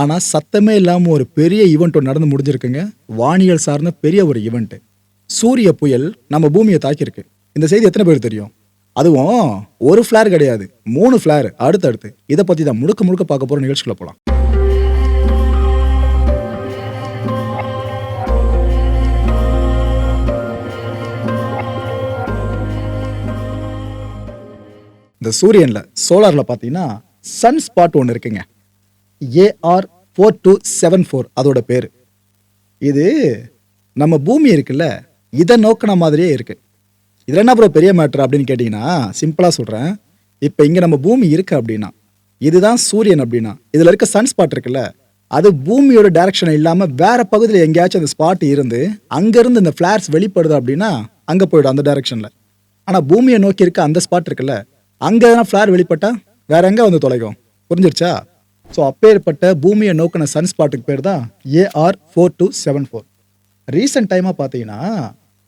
ஆனால் சத்தமே இல்லாமல் ஒரு பெரிய ஈவெண்ட் ஒன்று நடந்து முடிஞ்சிருக்குங்க. வானியல் சார்ந்த பெரிய ஒரு ஈவெண்ட்டு சூரிய புயல் நம்ம பூமியை தாக்கியிருக்கு. இந்த செய்தி எத்தனை பேர் தெரியும்? அதுவும் ஒரு ஃப்ளேர் கிடையாது. மூணு ஃபிளார் அடுத்தடுத்து. இதை பற்றி தான் முழுக்க முழுக்க பார்க்க போகிற நிகழ்ச்சிகளை போகலாம் இந்த சூரியனில் சோலாரில் பார்த்தீங்கன்னா சன் ஸ்பாட் ஒன்று இருக்குங்க. AR four two seven four அதோட பேர். இது நம்ம பூமி இருக்குல்ல இதை நோக்கின மாதிரியே இருக்கு. இதில் என்ன ப்ரோ பெரிய மேட்ரு அப்படின்னு கேட்டிங்கன்னா சிம்பிளாக சொல்கிறேன் இப்போ இங்கே நம்ம பூமி இருக்குது அப்படின்னா இதுதான் சூரியன் அப்படின்னா இதில் இருக்க சன் ஸ்பாட் இருக்குல்ல அது பூமியோட டைரக்ஷன் இல்லாமல் வேற பகுதியில் எங்கேயாச்சும் அந்த ஸ்பாட் இருந்து அங்கேருந்து இந்த ஃப்ளார்ஸ் வெளிப்படுது அப்படின்னா அங்கே போயிடும் அந்த டைரக்ஷனில் ஆனால் பூமியை நோக்கி இருக்க அந்த ஸ்பாட் இருக்குல்ல அங்கே எதனா ஃப்ளார் வெளிப்பட்டால் வேற எங்கே வந்து தொலைக்கும் புரிஞ்சிருச்சா? ஸோ அப்பேற்பட்ட பூமியை நோக்கின சன் ஸ்பாட்டுக்கு பேர் தான் AR four two seven four recent டைமாக பார்த்தீங்கன்னா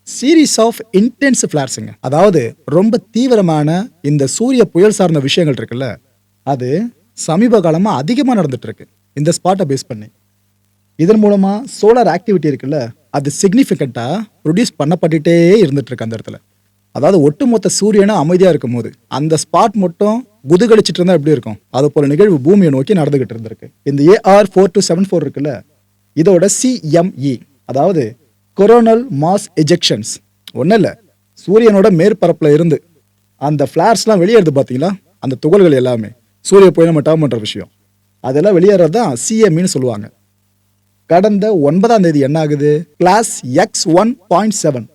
சீரீஸ் ஆஃப் இன்டென்ஸ் ஃப்ளார்ஸுங்க அதாவது ரொம்ப தீவிரமான இந்த சூரிய புயல் சார்ந்த விஷயங்கள் இருக்குல்ல அது சமீப காலமாக அதிகமாக நடந்துட்டு இருக்கு இந்த ஸ்பாட்டை பேஸ் பண்ணி. இதன் மூலமாக சோலார் ஆக்டிவிட்டி இருக்குல்ல அது சிக்னிஃபிகண்ட்டாக ப்ரொடியூஸ் பண்ணப்பட்டுகிட்டே இருந்துட்டு இருக்கு அந்த இடத்துல. அதாவது ஒட்டுமொத்த சூரியனும் அமைதியாக இருக்கும் போது அந்த ஸ்பாட் மட்டும் குதுகலிச்சிட்டு இருந்தா எப்படி இருக்கும்? அது போல நிகழ்வு பூமியை நோக்கி நடந்துகிட்டு இருந்திருக்கு. இந்த AR four two seven four இருக்குல்ல இதோட சிஎம்இ அதாவது கொரோனல் மாஸ் எஜெக்ஷன்ஸ் ஒன்றும் இல்லை சூரியனோட மேற்பரப்பில் இருந்து அந்த ஃப்ளார்ஸ்லாம் வெளியேறுது பார்த்தீங்களா அந்த துகள்கள் எல்லாமே. சூரிய புயல் நம்ம டேர்ம் பண்ணுற விஷயம். அதெல்லாம் வெளியேறது தான் சிஎம்இன்னு சொல்லுவாங்க. கடந்த ஒன்பதாம் தேதி என்ன ஆகுது? Class X one point seven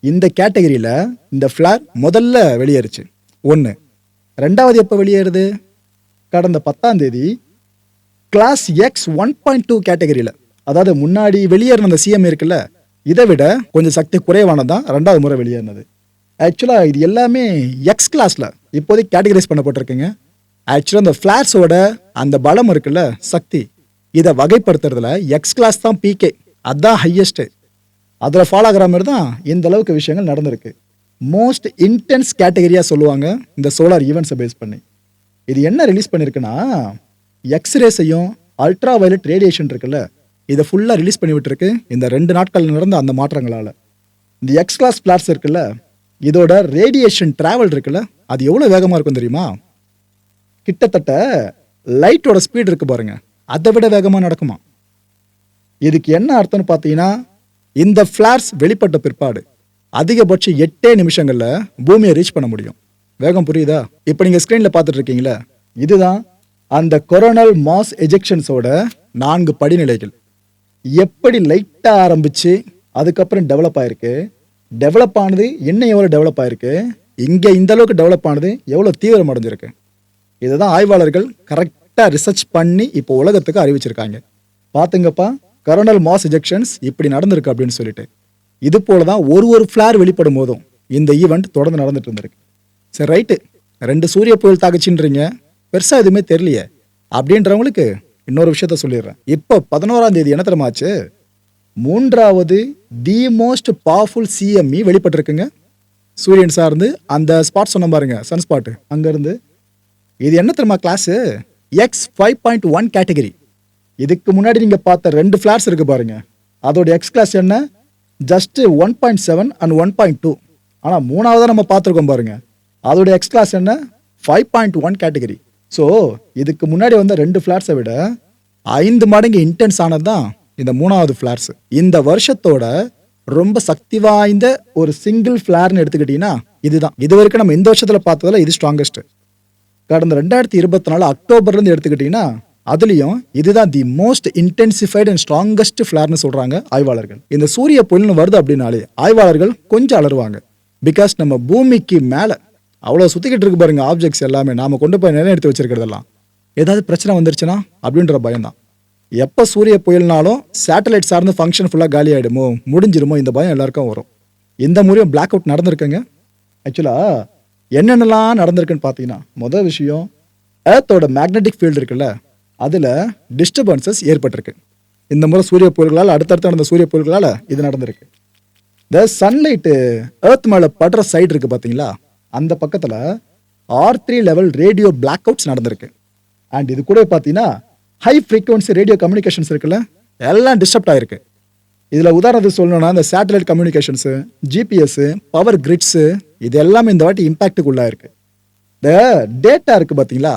இந்த கேட்டகரியில் இந்த ஃப்ளார் முதல்ல வெளியேறுச்சு. ஒன்று ரெண்டாவது எப்போ வெளியேறுது? கடந்த பத்தாம் தேதி class X one point two கேட்டகரியில் அதாவது முன்னாடி வெளியேறின அந்த சிஎம் இருக்குல்ல இதை விட கொஞ்சம் சக்தி குறைவானது தான் ரெண்டாவது முறை வெளியேறினது. ஆக்சுவலாக இது எல்லாமே எக்ஸ் கிளாஸில் இப்போதைக்கு கேட்டகரைஸ் பண்ணப்பட்டிருக்குங்க. ஆக்சுவலாக அந்த ஃப்ளாட்ஸோட அந்த பலம் இருக்குல்ல சக்தி இதை வகைப்படுத்துறதுல எக்ஸ் கிளாஸ் தான் பிகே அதுதான் ஹையஸ்ட்டு அதில் ஃபாலோ ஆகிற மாதிரி தான் இந்த அளவுக்கு விஷயங்கள் நடந்திருக்கு. மோஸ்ட் இன்டென்ஸ் கேட்டகரியாக சொல்லுவாங்க இந்த சோலார் ஈவெண்ட்ஸை பேஸ் பண்ணி. இது என்ன ரிலீஸ் பண்ணியிருக்குன்னா எக்ஸ்ரேஸையும் அல்ட்ரா வயலட் ரேடியேஷன் இருக்குல்ல இதை ஃபுல்லாக ரிலீஸ் பண்ணி விட்டுருக்கு. இந்த ரெண்டு நாட்கள் நடந்த அந்த மாற்றங்களால். இந்த எக்ஸ் கிளாஸ் பிளாட்ஸ் இருக்குல்ல இதோட ரேடியேஷன் ட்ராவல் இருக்குல்ல அது எவ்வளோ வேகமாக இருக்கும் தெரியுமா? கிட்டத்தட்ட லைட்டோட ஸ்பீட் இருக்கு பாருங்க அதை விட வேகமாக நடக்குமா? இதுக்கு என்ன அர்த்தம்னு பார்த்தீங்கன்னா இந்த ஃப்ளார்ஸ் வெளிப்பட்ட பிற்பாடு. அதிகபட்சம் எட்டே நிமிஷங்களில் பூமியை ரீச் பண்ண முடியும். வேகம் புரியுதா? இப்போ நீங்கள் ஸ்க்ரீனில் பார்த்துட்டு இருக்கீங்களே இதுதான் அந்த கொரோனல் மாஸ் எஜெக்ஷன்ஸோட நான்கு படிநிலைகள். எப்படி லைட்டாக ஆரம்பிச்சு அதுக்கப்புறம் டெவலப் ஆயிருக்கு? டெவலப் ஆனது இன்னும் எவ்வளோ டெவலப் ஆயிருக்கு? இங்கே இந்த அளவுக்கு டெவலப் ஆனது எவ்வளோ தீவிரம் அடைஞ்சிருக்கு? இதை தான் ஆய்வாளர்கள் கரெக்டாக ரிசர்ச் பண்ணி இப்போ உலகத்துக்கு அறிவிச்சிருக்காங்க. பார்த்துங்கப்பா கரோனல் மாஸ் எஜெக்ஷன்ஸ் இப்படி நடந்திருக்கு அப்படின்னு சொல்லிட்டு. இது போல தான் ஒரு ஒரு ஃப்ளார் வெளிப்படும் போதும் இந்த ஈவெண்ட் தொடர்ந்து நடந்துட்டு இருந்திருக்கு. சரி ரைட்டு ரெண்டு சூரிய புயல் தாக்குச்சுன்றீங்க. பெருசாக எதுவுமே தெரியலையே. அப்படின்றவங்களுக்கு இன்னொரு விஷயத்த சொல்லிடுறேன். இப்போ பதினோராம் தேதி என்ன தெரியுமாச்சு மூன்றாவது தி மோஸ்ட் பவர்ஃபுல் சிஎம்இ வெளிப்பட்டிருக்குங்க. சூரியன் சார்ந்து அந்த ஸ்பாட் சொன்ன பாருங்க சன் ஸ்பாட் அங்கேருந்து. இது என்ன தெரியுமா class X five point one category இதுக்கு முன்னாடி நீங்கள் பார்த்த ரெண்டு ஃப்ளாட்ஸ் இருக்கு பாருங்க. அதோட எக்ஸ் கிளாஸ் என்ன? Just one point seven and one point two ஆனால் மூணாவதாக நம்ம பார்த்துருக்கோம் பாருங்க. அதோட எக்ஸ் கிளாஸ் என்ன? Five point one category so இதுக்கு முன்னாடி வந்த ரெண்டு ஃப்ளாட்ஸை விட ஐந்து மடங்கு இன்டென்ஸ் ஆனது தான் இந்த மூணாவது ஃப்ளாட்ஸ் இந்த வருஷத்தோட ரொம்ப சக்தி வாய்ந்த ஒரு சிங்கிள் ஃப்ளார்னு எடுத்துக்கிட்டீங்கன்னா இதுதான். இது வரைக்கும் நம்ம இந்த வருஷத்தில் பார்த்ததில் இது ஸ்ட்ராங்கஸ்ட் கடந்த ரெண்டாயிரத்தி இருபத்தி நாலு அக்டோபர்லேருந்து எடுத்துக்கிட்டிங்கன்னா அதுலேயும் இதுதான் the most intensified and strongest ஃபிளார்னு சொல்கிறாங்க ஆய்வாளர்கள். இந்த சூரிய புயல்னு வருது அப்படின்னாலே ஆய்வாளர்கள் கொஞ்சம் அலறுவாங்க. பிகாஸ் நம்ம பூமிக்கு மேலே அவ்வளோ சுற்றிக்கிட்டு இருக்கு பாருங்க ஆப்ஜெக்ட்ஸ் எல்லாமே நாம கொண்டு போய் நிலைநிறுத்தி வச்சிருக்கிறதெல்லாம். ஏதாவது பிரச்சனை வந்துருச்சுன்னா அப்படின்ற பயம்தான். எப்போ சூரிய புயல்னாலும் சேட்டலைட் சார்ந்து ஃபங்க்ஷன் ஃபுல்லாக காலி ஆகிடுமோ முடிஞ்சிருமோ இந்த பயம் எல்லாருக்கும் வரும். இந்த முறையும் பிளாக் அவுட் நடந்திருக்குங்க. ஆக்சுவலாக என்னென்னலாம் நடந்திருக்குன்னு பார்த்தீங்கன்னா முதல் விஷயம் ஏர்த்தோட மேக்னெட்டிக் ஃபீல்டு இருக்குல்ல அதில் டிஸ்டர்பன்சஸ் ஏற்பட்டிருக்கு. இந்த முறை சூரிய புயல்களால் அடுத்தடுத்து நடந்த சூரிய புயல்களால் இது நடந்திருக்கு. இந்த சன்லைட்டு ஏர்த் மேலே படுற சைடு இருக்குது பார்த்தீங்களா அந்த பக்கத்தில் R three level radio blackouts outs நடந்திருக்கு. அண்ட் இது கூட பார்த்தீங்கன்னா ஹை ஃப்ரீக்குவன்சி ரேடியோ கம்யூனிகேஷன்ஸ் இருக்குல்ல எல்லாம் டிஸ்டர்ப்ட் ஆயிருக்கு. இதில் உதாரணத்துக்கு சொல்லணும்னா இந்த satellite communications GPS power grids இது எல்லாமே இந்த வாட்டி இம்பேக்ட்டுக்குள்ளாக இருக்குது இந்த டேட்டா இருக்குது பார்த்தீங்களா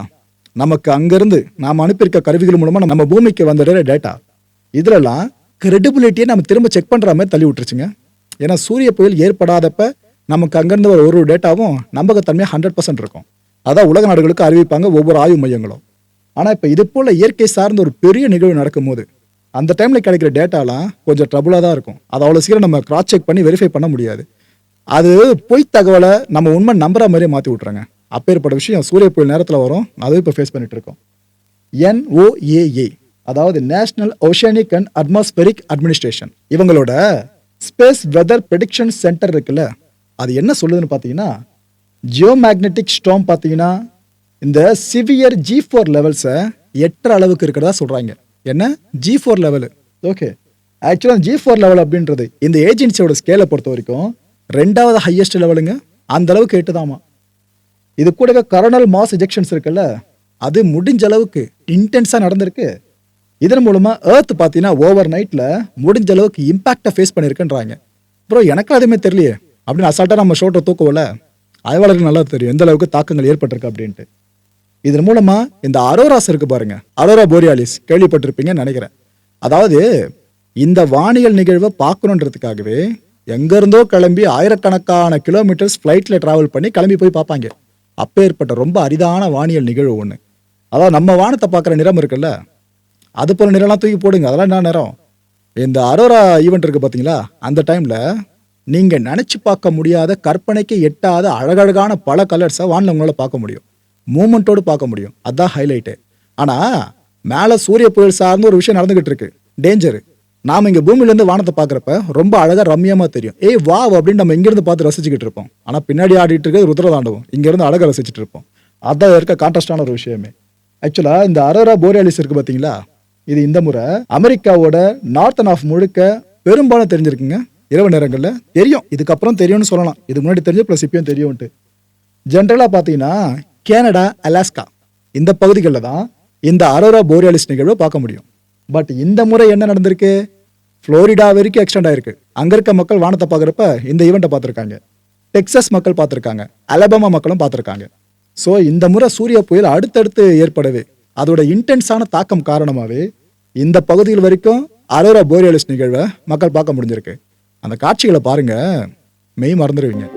நமக்கு அங்கேருந்து நாம் அனுப்பியிருக்க கருவிகள் மூலமாக நம்ம பூமிக்கு வந்துடுற டேட்டா இதுலலாம் கிரெடிபிலிட்டியை நம்ம திரும்ப செக் பண்ணுற மாதிரி தள்ளி விட்டுருச்சுங்க. ஏன்னா சூரிய புயல் ஏற்படாதப்ப நமக்கு அங்கேருந்து வர ஒரு ஒரு டேட்டாவும் நம்பகத்தன்மையாக ஹண்ட்ரட் பர்சன்ட் இருக்கும். அதான் உலக நாடுகளுக்கு அறிவிப்பாங்க ஒவ்வொரு ஆய்வு மையங்களும். ஆனால் இப்போ இது போல் இயற்கை சார்ந்த ஒரு பெரிய நிகழ்வு நடக்கும்போது அந்த டைமில் கிடைக்கிற டேட்டாலாம் கொஞ்சம் ட்ரபுளாக தான் இருக்கும். அதை அவ்வளோ சீக்கிரம் நம்ம கிராஸ் செக் பண்ணி வெரிஃபை பண்ண முடியாது. அது பொய் தகவலை நம்ம உண்மை நம்புற மாதிரியே மாற்றி விட்றாங்க அப்பேற்பட்ட விஷயம் சூரிய புயல் நேரத்தில் வரும். அதுவும் இப்போ ஃபேஸ் பண்ணிட்டு இருக்கோம். என்ஓஏஏ அதாவது national oceanic and atmospheric administration இவங்களோட ஸ்பேஸ் வெதர் ப்ரெடிக்ஷன் சென்டர் இருக்குல்ல அது என்ன சொல்லுதுன்னு பார்த்தீங்கன்னா ஜியோமேக்னெட்டிக் ஸ்டாம் பார்த்தீங்கன்னா இந்த சிவியர் ஜி ஃபோர் லெவல்ஸை எட்டுற அளவுக்கு இருக்கிறதா சொல்கிறாங்க என்ன? ஜி ஃபோர் லெவலு ஓகே ஆக்சுவலாக ஜி ஃபோர் லெவல் அப்படின்றது இந்த ஏஜென்சியோட ஸ்கேலை பொறுத்த வரைக்கும் ரெண்டாவது ஹையஸ்ட் லெவலுங்க அந்த அளவுக்கு எட்டுதாமா? இது கூடவே கரோனல் மாஸ் இஜெக்ஷன்ஸ் இருக்குல்ல அது முடிஞ்ச அளவுக்கு இன்டென்ஸாக நடந்திருக்கு. இதன் மூலமாக ஏர்த் பார்த்தீங்கன்னா ஓவர் நைட்டில் முடிஞ்ச அளவுக்கு இம்பாக்டை ஃபேஸ் பண்ணியிருக்குன்றாங்க ப்ரோ எனக்கு அதுவுமே தெரியலையே. அப்படின்னு அசால்ட்டாக நம்ம ஷோட்டை தூக்கவில்ல ஆய்வாளருக்கு நல்லா தெரியும் எந்த அளவுக்கு தாக்கங்கள் ஏற்பட்டிருக்கு அப்படின்ட்டு. இதன் மூலமாக இந்த அரோராஸ் இருக்கு பாருங்கள் அரோரா போரியாலிஸ் கேள்விப்பட்டிருப்பீங்கன்னு நினைக்கிறேன். அதாவது இந்த வானியல் நிகழ்வை பார்க்கணுன்றதுக்காகவே எங்கேருந்தோ கிளம்பி ஆயிரக்கணக்கான கிலோமீட்டர்ஸ் ஃப்ளைட்டில் ட்ராவல் பண்ணி கிளம்பி போய் பார்ப்பாங்க. அப்பேற்பட்ட ரொம்ப அரிதான வானியல் நிகழ்வு ஒன்று அதாவது நம்ம வானத்தை பார்க்குற நிறம் இருக்குல்ல அது போல் நிறம்லாம் தூக்கி போடுங்க அதெல்லாம் என்ன நிறம்? இந்த அரோரா ஈவெண்ட் இருக்குது பார்த்தீங்களா அந்த டைமில் நீங்கள் நினச்சி பார்க்க முடியாத கற்பனைக்கு எட்டாத அழகழகான பல கலர்ஸை வானில் உங்களால் பார்க்க முடியும். மூமெண்ட்டோடு பார்க்க முடியும். அதுதான் ஹைலைட்டு ஆனால் மேலே சூரிய புயல் சார்ந்து ஒரு விஷயம் நடந்துக்கிட்டு இருக்கு. டேஞ்சரு நாம் இங்கே பூமியிலேருந்து வானத்தை பார்க்குறப்ப ரொம்ப அழகாக ரம்மியமாக தெரியும். ஏய் வா அப்படின்னு நம்ம இங்கேருந்து பார்த்து ரசிச்சுக்கிட்டு இருப்போம். ஆனால் பின்னாடி ஆடிட்டு இருக்கிறது ருத்ரதாண்டவம். இங்கேருந்து அழகாக ரசிச்சுட்டு இருப்போம். அதான் இருக்க கான்ட்ராஸ்டான ஒரு விஷயமே. ஆக்சுவலாக இந்த அரோரா போரியாலிஸ் இருக்குது பார்த்தீங்களா இது இந்த முறை அமெரிக்காவோட நார்த்தன் ஆஃப் முழுக்க பெரும்பாலும் தெரிஞ்சிருக்குங்க. இரவு நேரங்களில் தெரியும். இதுக்கப்புறம் தெரியும்னு சொல்லலாம். இது முன்னாடி தெரிஞ்சு ப்ளஸ் இப்பயும் தெரியும்ட்டு ஜென்ரலாக பார்த்தீங்கன்னா கேனடா அலாஸ்கா இந்த பகுதிகளில் தான் இந்த அரோரா போரியாலிஸ் நிகழ்வை பார்க்க முடியும். பட் இந்த முறை என்ன நடந்திருக்கு? ஃப்ளோரிடா வரைக்கும் எக்ஸ்டெண்ட் ஆயிருக்கு. அங்கே இருக்க மக்கள் வானத்தை பார்க்குறப்ப இந்த ஈவெண்ட்டை பார்த்துருக்காங்க. டெக்ஸஸ் மக்கள் பார்த்துருக்காங்க. அலபாமா மக்களும் பார்த்துருக்காங்க. ஸோ இந்த முறை சூரிய புயல் அடுத்தடுத்து ஏற்படவே அதோட இன்டென்ஸான தாக்கம் காரணமாகவே இந்த பகுதியில் வரைக்கும் அரோரா போரியலிஸ் நிகழ்வை மக்கள் பார்க்க முடிஞ்சிருக்கு. அந்த காட்சிகளை பாருங்கள் மெய் மறந்துடுவீங்க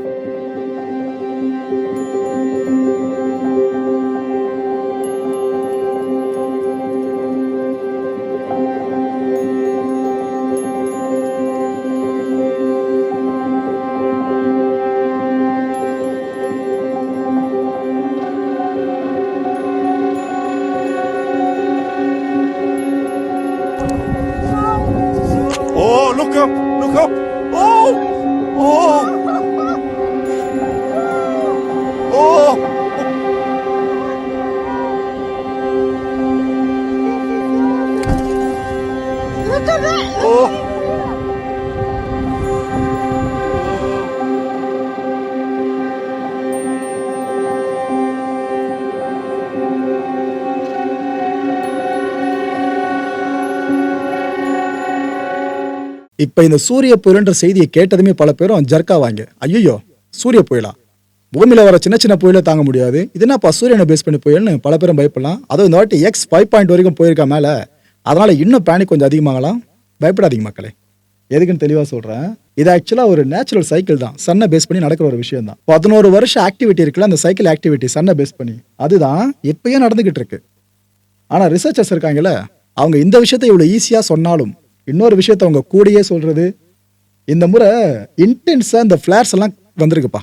Oh! Oh! oh. இப்போ இந்த சூரிய புயல்ன்ற செய்தியை கேட்டதுமே பல பேரும் ஜர்க்காவாங்க. ஐயோ சூரிய புயலா? பூமியில் வர சின்ன சின்ன புயலை தாங்க முடியாது. இது என்னப்பா சூரியனை பேஸ் பண்ணி புயல்னு பல பேரும் பயப்படலாம். அதுவும் இந்த வாட்டி எக்ஸ் ஃபைவ் பாயிண்ட் வரைக்கும் போயிருக்கா மேலே? அதனால் இன்னும் பேனிக் கொஞ்சம் அதிகமாகலாம். பயப்படாதீங்க மக்களே. எதுக்குன்னு தெளிவாக சொல்கிறேன் இது ஆக்சுவலாக ஒரு நேச்சுரல் சைக்கிள் தான். சன்னை பேஸ் பண்ணி நடக்கிற ஒரு விஷயம் தான். பதினோரு வருஷம் ஆக்டிவிட்டி இருக்குல்ல அந்த சைக்கிள் ஆக்டிவிட்டி சன்னை பேஸ் பண்ணி. அதுதான் இப்போயே நடந்துகிட்டு இருக்கு. ஆனால் ரிசர்ச்சர்ஸ் இருக்காங்கல்ல அவங்க இந்த விஷயத்தை இவ்வளோ ஈஸியாக சொன்னாலும் இன்னொரு விஷயத்தை அவங்க கூடயே சொல்றது. இந்த முறை இன்டென்ஸாக இந்த ஃப்ளேர்ஸ் எல்லாம் வந்திருக்குப்பா.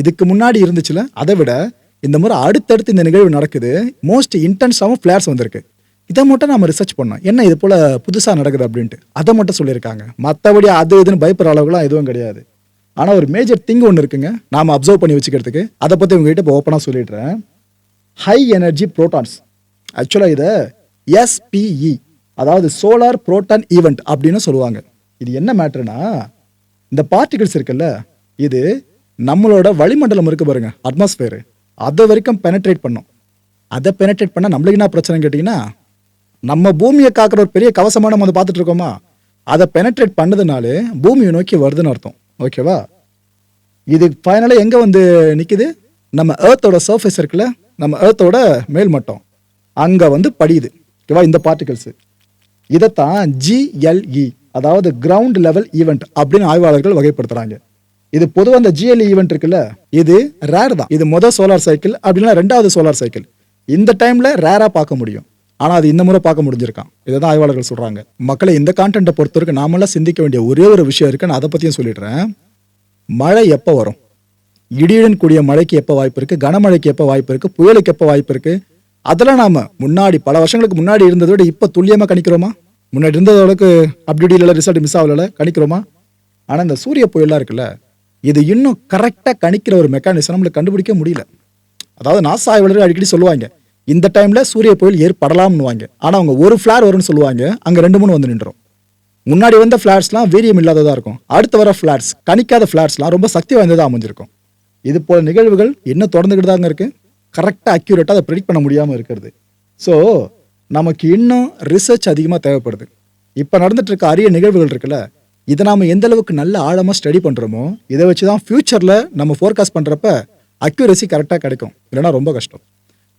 இதுக்கு முன்னாடி இருந்துச்சுல அதை விட இந்த முறை அடுத்தடுத்து இந்த நிகழ்வு நடக்குது. மோஸ்ட் இன்டென்ஸாகவும் ஃப்ளேர்ஸ் வந்திருக்கு. இதை மட்டும் நம்ம ரிசர்ச் பண்ணோம் என்ன இது போல் புதுசாக நடக்குது அப்படின்ட்டு. அதை மட்டும் சொல்லியிருக்காங்க. மற்றபடி அது இதுன்னு பயப்படுற அளவுக்குலாம் எதுவும் கிடையாது. ஆனால் ஒரு மேஜர் திங் ஒன்று இருக்குங்க. நாம் அப்சர்வ் பண்ணி வச்சுக்கிறதுக்கு. அதை பற்றி உங்ககிட்ட இப்போ ஓப்பனாக சொல்லிடுறேன். ஹை எனர்ஜி ப்ரோட்டான்ஸ் ஆக்சுவலாக இதை எஸ்பிஇ அதாவது சோலார் புரோட்டான் ஈவெண்ட் அப்படின்னு சொல்லுவாங்க. இது என்ன மேட்ருனா இந்த பார்ட்டிகிள்ஸ் இருக்குல்ல இது நம்மளோட வளிமண்டலம் இருக்கு பாருங்க அட்மாஸ்பியர் அதை வரைக்கும் பெனட்ரேட் பண்ணும். அதை பெனட்ரேட் பண்ணால் நம்மளுக்கு என்ன பிரச்சனைன்னு கேட்டிங்கன்னா நம்ம பூமியை காக்கிற ஒரு பெரிய கவசமான நம்ம வந்து பார்த்துட்டு இருக்கோமா? அதை பெனட்ரேட் பண்ணதுனாலே பூமியை நோக்கி வருதுன்னு அர்த்தம். ஓகேவா இது ஃபைனலாக எங்கே வந்து நிற்குது நம்ம ஏர்த்தோட சர்ஃபேஸ் இருக்குல்ல நம்ம ஏர்த்தோட மேல் மட்டம் அங்கே வந்து படியுது. ஓகேவா இந்த பார்ட்டிகல்ஸு இதைத்தான் ஜிஎல்இ அதாவது கிரவுண்ட் லெவல் ஈவெண்ட் அப்படின்னு ஆய்வாளர்கள் வகைப்படுத்துறாங்க. இது பொதுவாக அந்த ஜிஎல்இ ஈவெண்ட் இருக்குல்ல இது ரேர் தான். இது மொதல் சோலார் சைக்கிள் அப்படின்னா ரெண்டாவது சோலார் சைக்கிள் இந்த டைம்ல ரேரா பார்க்க முடியும். ஆனா அது இந்த முறை பார்க்க முடிஞ்சிருக்கான். இதை தான் ஆய்வாளர்கள் சொல்றாங்க. மக்களை இந்த கான்டென்ட்டை பொறுத்தவரைக்கும் நாமெல்லாம் சிந்திக்க வேண்டிய ஒரே ஒரு விஷயம் இருக்கு. நான் அதை பத்தியும் சொல்லிடுறேன். மழை எப்போ வரும்? இடியுடன் கூடிய மழைக்கு எப்போ வாய்ப்பு இருக்கு? கனமழைக்கு எப்போ வாய்ப்பு இருக்கு? புயலுக்கு எப்போ வாய்ப்பு இருக்கு? அதெல்லாம் நாம முன்னாடி பல வருஷங்களுக்கு முன்னாடி இருந்ததை விட இப்போ துல்லியமா கணிக்கிறோமா? முன்னாடி இருந்தத அளவுக்கு அப்படி இல்லை ரிசல்ட் மிஸ் ஆகல கணிக்கிறோமா? ஆனால் இந்த சூரிய புயலாக இருக்குல்ல இது இன்னும் கரெக்டாக கணிக்கிற ஒரு மெக்கானிசம் நம்மளுக்கு கண்டுபிடிக்க முடியல. அதாவது நாசா ஆய்வாளர்கள் அடிக்கடி சொல்லுவாங்க இந்த டைமில் சூரிய புயல் ஏற்படலாம்னுவாங்க. ஆனால் அவங்க ஒரு ஃப்ளார் வரும்னு சொல்லுவாங்க அங்கே ரெண்டு மூணு வந்து நின்றோம் முன்னாடி வந்த ஃப்ளாட்ஸ்லாம் வீரியம் இல்லாததாக இருக்கும். அடுத்து வர ஃப்ளாட்ஸ் கணிக்காத ஃப்ளாட்ஸ்லாம் ரொம்ப சக்தி வாய்ந்ததாக அமைஞ்சிருக்கும். இது போல நிகழ்வுகள் இன்னும் தொடர்ந்துக்கிட்டு தாங்க இருக்குது கரெக்டாக அக்யூரேட்டாக அதை ப்ரெடிக்ட் பண்ண முடியாமல் இருக்கிறது. ஸோ நமக்கு இன்னும் ரிசர்ச் அதிகமாக தேவைப்படுது. இப்போ நடந்துட்டு இருக்க அரிய நிகழ்வுகள் இருக்குல்ல இதை நாம் எந்த அளவுக்கு நல்ல ஆழமாக ஸ்டடி பண்ணுறோமோ இதை வச்சு தான் ஃப்யூச்சரில் நம்ம ஃபோர்காஸ்ட் பண்ணுறப்ப அக்யூரசி கரெக்டாக கிடைக்கும். இல்லைனா ரொம்ப கஷ்டம்.